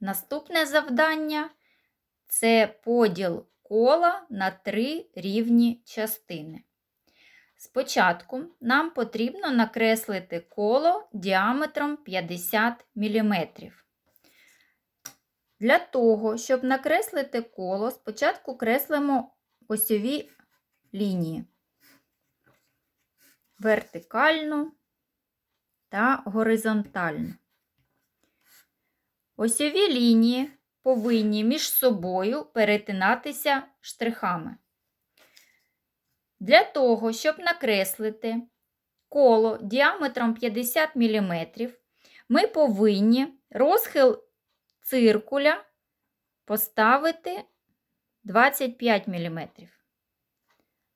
Наступне завдання це поділ кола на три рівні частини. Спочатку нам потрібно накреслити коло діаметром 50 мм. Для того, щоб накреслити коло, спочатку креслимо осьові лінії вертикальну та горизонтальну. Осьові лінії повинні між собою перетинатися штрихами. Для того, щоб накреслити коло діаметром 50 мм, ми повинні розхил циркуля поставити 25 мм.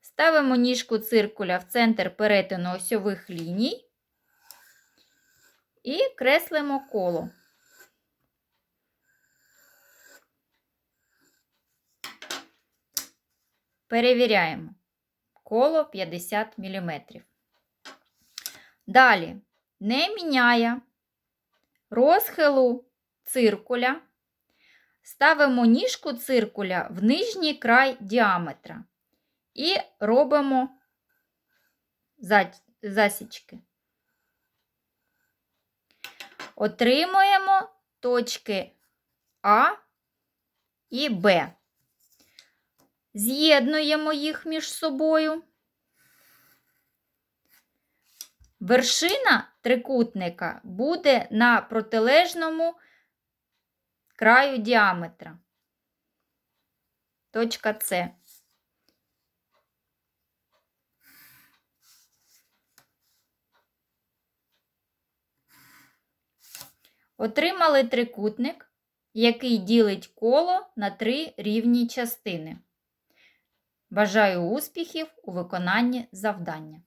Ставимо ніжку циркуля в центр перетину осьових ліній і креслимо коло. Перевіряємо. Коло 50 мм. Далі не міняє розхилу циркуля. Ставимо ніжку циркуля в нижній край діаметра і робимо засічки. Отримуємо точки А і Б. З'єднуємо їх між собою. Вершина трикутника буде на протилежному краю діаметра. Точка С. Отримали трикутник, який ділить коло на три рівні частини. Бажаю успіхів у виконанні завдання.